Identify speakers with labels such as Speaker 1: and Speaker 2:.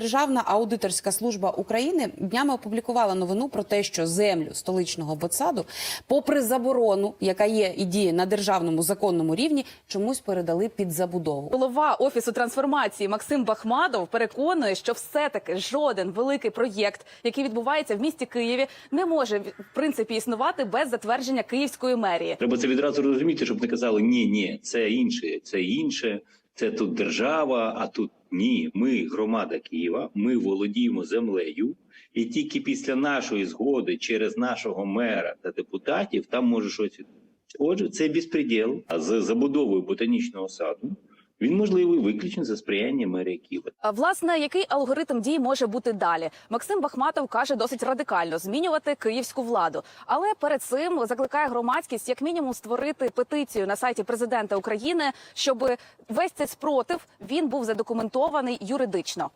Speaker 1: Державна аудиторська служба України днями опублікувала новину про те, що землю столичного ботсаду, попри заборону, яка є і діє на державному законному рівні, чомусь передали під забудову.
Speaker 2: Голова офісу трансформації Максим Бахматов переконує, що все-таки жоден великий проєкт, який відбувається в місті Києві, не може в принципі існувати без затвердження київської мерії.
Speaker 3: Треба це відразу розуміти, щоб не казали ні, ні, це інше, це інше, це тут держава, а тут ні. Ми громада Києва, ми володіємо землею, і тільки після нашої згоди через нашого мера та депутатів там може щось відбутися. Отже, це безпреділ. З забудовою ботанічного саду він можливий виключно за сприяння мерії Києва.
Speaker 2: Власне, який алгоритм дій може бути далі? Максим Бахматов каже досить радикально змінювати київську владу. Але перед цим закликає громадськість як мінімум створити петицію на сайті президента України, щоб весь цей спротив він був задокументований юридично.